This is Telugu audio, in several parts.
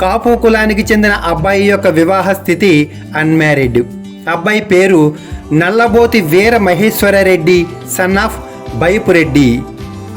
కాపు కులానికి చెందిన అబ్బాయి యొక్క వివాహ స్థితి అన్మ్యారీడ్. అబ్బాయి పేరు నల్లబోతి వీర మహేశ్వరరెడ్డి సన్ ఆఫ్ బైపురెడ్డి.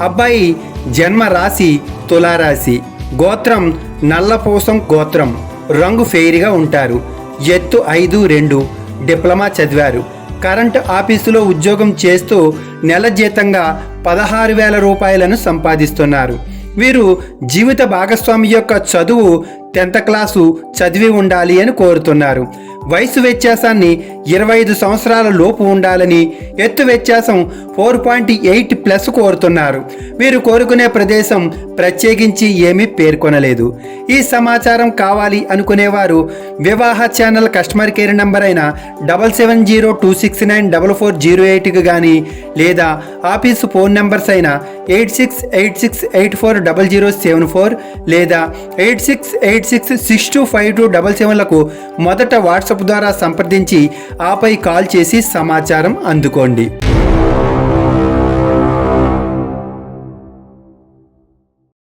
అబ్బాయి జన్మ రాశి తులారాశి. గోత్రం నల్లపోసం గోత్రం. రంగు ఫెయిర్గా ఉంటారు. ఎత్తు ఐదు రెండు. డిప్లొమా చదివారు. కరెంట్ ఆఫీసులో ఉద్యోగం చేస్తూ నెల జీతంగా పదహారు వేల రూపాయలను సంపాదిస్తున్నారు. వీరు జీవిత భాగస్వామి యొక్క చదువు టెన్త్ క్లాసు చదివి ఉండాలి అని కోరుతున్నారు. వయసు వ్యత్యాసాన్ని ఇరవై ఐదు సంవత్సరాల లోపు ఉండాలని ఎత్తు వ్యత్యాసం ఫోర్ పాయింట్ ఎయిట్ ప్లస్ కోరుతున్నారు. వీరు కోరుకునే ప్రదేశం ప్రత్యేకించి ఏమీ పేర్కొనలేదు. ఈ సమాచారం కావాలి అనుకునేవారు వివాహ ఛానల్ కస్టమర్ కేర్ నంబర్ అయిన double seven zero two six nine double four zero ఎయిట్కి కానీ లేదా ఆఫీసు ఫోన్ నెంబర్స్ అయిన eight six eight six eight four double zero seven four లేదా eight six eight six six two five two double సెవెన్లకు మొదట వాట్సాప్ ద్వారా సంప్రదించి ఆపై కాల్ చేసి సమాచారం అందుకోండి.